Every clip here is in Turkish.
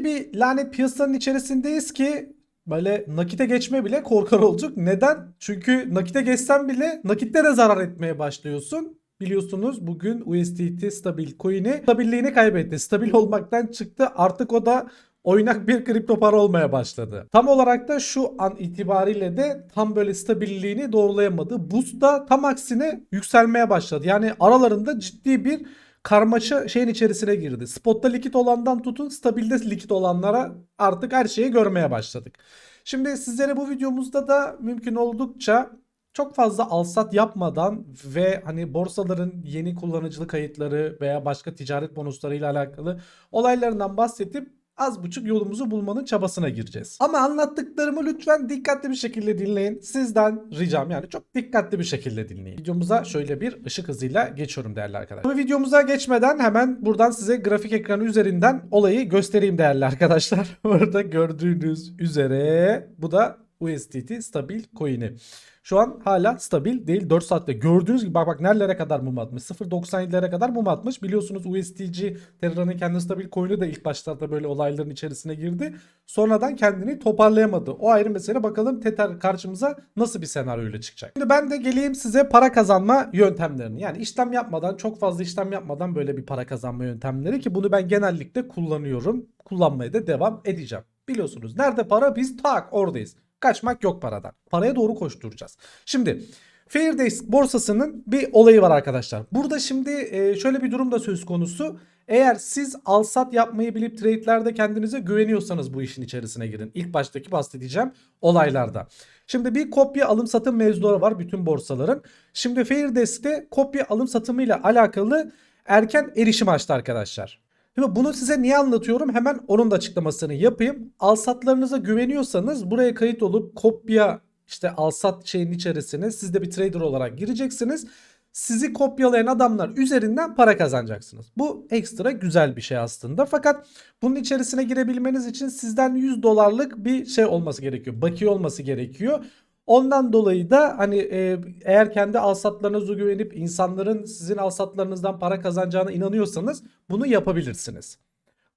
öyle bir lanet piyasanın içerisindeyiz ki böyle nakite geçme bile korkar olacak. Neden? Çünkü nakite geçsen bile nakitte de zarar etmeye başlıyorsun. Biliyorsunuz bugün USDT stabil coin'i stabilliğini kaybetti. Stabil olmaktan çıktı. Artık o da oynak bir kripto para olmaya başladı. Tam olarak da şu an itibariyle de tam böyle stabilliğini doğrulayamadı. Boost da tam aksine yükselmeye başladı. Yani aralarında ciddi bir karmaşa şeyin içerisine girdi. Spotta likit olandan tutun stabilde likit olanlara artık her şeyi görmeye başladık. Şimdi sizlere bu videomuzda da mümkün oldukça çok fazla alsat yapmadan ve hani borsaların yeni kullanıcılı kayıtları veya başka ticaret bonuslarıyla alakalı olaylarından bahsedip az buçuk yolumuzu bulmanın çabasına gireceğiz. Ama anlattıklarımı lütfen dikkatli bir şekilde dinleyin. Sizden ricam yani çok dikkatli bir şekilde dinleyin. Videomuza şöyle bir ışık hızıyla geçiyorum değerli arkadaşlar. Bu videomuza geçmeden hemen buradan size grafik ekranı üzerinden olayı göstereyim değerli arkadaşlar. Orada gördüğünüz üzere bu da USDT stabil coin'i. Şu an hala stabil değil 4 saatte. Gördüğünüz gibi bak bak nerelere kadar mum atmış. 0.97'lere kadar mum atmış. Biliyorsunuz USDC Terra'nın kendi stabil coin'i de ilk başlarda böyle olayların içerisine girdi. Sonradan kendini toparlayamadı. O ayrı mesele. Bakalım Tether karşımıza nasıl bir senaryoyla çıkacak. Şimdi ben de geleyim size para kazanma yöntemlerini. Yani işlem yapmadan çok fazla işlem yapmadan böyle bir para kazanma yöntemleri ki bunu ben genellikle kullanıyorum. Kullanmaya da devam edeceğim. Biliyorsunuz nerede para biz tak oradayız. Kaçmak yok paradan. Paraya doğru koşturacağız. Şimdi Fairdesk borsasının bir olayı var arkadaşlar. Burada şimdi e, şöyle bir durum da söz konusu. Eğer siz alsat yapmayı bilip trade'lerde kendinize güveniyorsanız bu işin içerisine girin. İlk baştaki bahsedeceğim olaylarda. Şimdi bir kopya alım satım mevzuları var bütün borsaların. Şimdi Fairdesk'te kopya alım satımıyla alakalı erken erişim açtı arkadaşlar. Şimdi bunu size niye anlatıyorum? Hemen onun da açıklamasını yapayım. Alsatlarınıza güveniyorsanız buraya kayıt olup kopya işte alsat şeyin içerisine siz de bir trader olarak gireceksiniz. Sizi kopyalayan adamlar üzerinden para kazanacaksınız. Bu ekstra güzel bir şey aslında. Fakat bunun içerisine girebilmeniz için sizden 100 dolarlık bir şey olması gerekiyor. Bakiye olması gerekiyor. Ondan dolayı da hani e, eğer kendi alsatlarınıza güvenip insanların sizin alsatlarınızdan para kazanacağına inanıyorsanız bunu yapabilirsiniz.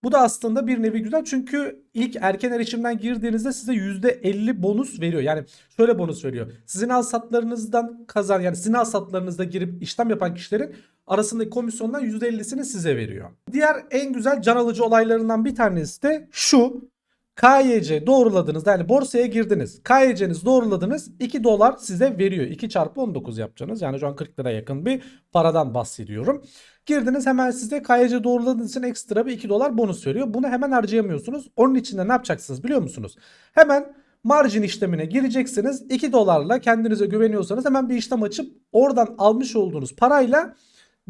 Bu da aslında bir nevi güzel çünkü ilk erken erişimden girdiğinizde size %50 bonus veriyor. Yani şöyle bonus veriyor. Sizin alsatlarınızdan kazan yani sizin alsatlarınızda girip işlem yapan kişilerin arasındaki komisyondan %50'sini size veriyor. Diğer en güzel can alıcı olaylarından bir tanesi de şu. KYC doğruladınız yani borsaya girdiniz. KYC'niz doğruladınız 2 dolar size veriyor. 2 çarpı 19 yapacaksınız. Yani şu an 40 lira yakın bir paradan bahsediyorum. Girdiniz hemen size KYC doğruladığınız için ekstra bir 2 dolar bonus veriyor. Bunu hemen harcayamıyorsunuz. Onun için de ne yapacaksınız biliyor musunuz? Hemen margin işlemine gireceksiniz. 2 dolarla kendinize güveniyorsanız hemen bir işlem açıp oradan almış olduğunuz parayla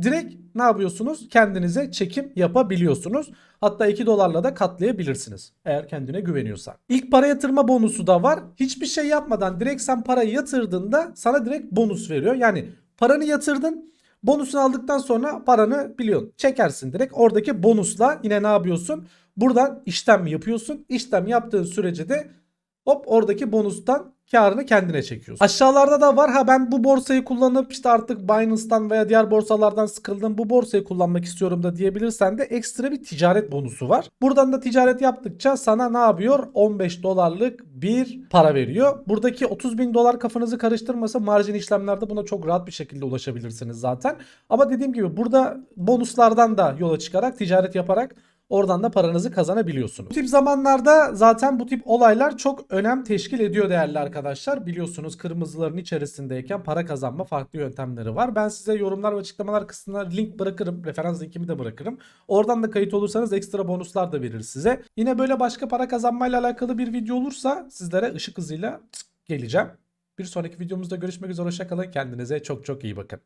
direkt ne yapıyorsunuz? Kendinize çekim yapabiliyorsunuz. Hatta 2 dolarla da katlayabilirsiniz. Eğer kendine güveniyorsan. İlk para yatırma bonusu da var. Hiçbir şey yapmadan direkt sen parayı yatırdığında sana direkt bonus veriyor. Yani paranı yatırdın. Bonusunu aldıktan sonra paranı biliyorsun. Çekersin direkt. Oradaki bonusla yine ne yapıyorsun? Buradan işlem yapıyorsun. İşlem yaptığın sürece de hop oradaki bonustan karını kendine çekiyorsun. Aşağılarda da var ha ben bu borsayı kullanıp işte artık Binance'tan veya diğer borsalardan sıkıldım bu borsayı kullanmak istiyorum da diyebilirsen de ekstra bir ticaret bonusu var. Buradan da ticaret yaptıkça sana ne yapıyor? 15 dolarlık bir para veriyor. Buradaki 30 bin dolar kafanızı karıştırmasa marjin işlemlerde buna çok rahat bir şekilde ulaşabilirsiniz zaten. Ama dediğim gibi burada bonuslardan da yola çıkarak ticaret yaparak Oradan da paranızı kazanabiliyorsunuz. Bu tip zamanlarda zaten bu tip olaylar çok önem teşkil ediyor değerli arkadaşlar. Biliyorsunuz kırmızıların içerisindeyken para kazanma farklı yöntemleri var. Ben size yorumlar ve açıklamalar kısmına link bırakırım. Referans linkimi de bırakırım. Oradan da kayıt olursanız ekstra bonuslar da verir size. Yine böyle başka para kazanmayla alakalı bir video olursa sizlere ışık hızıyla geleceğim. Bir sonraki videomuzda görüşmek üzere. Hoşçakalın. Kendinize çok çok iyi bakın.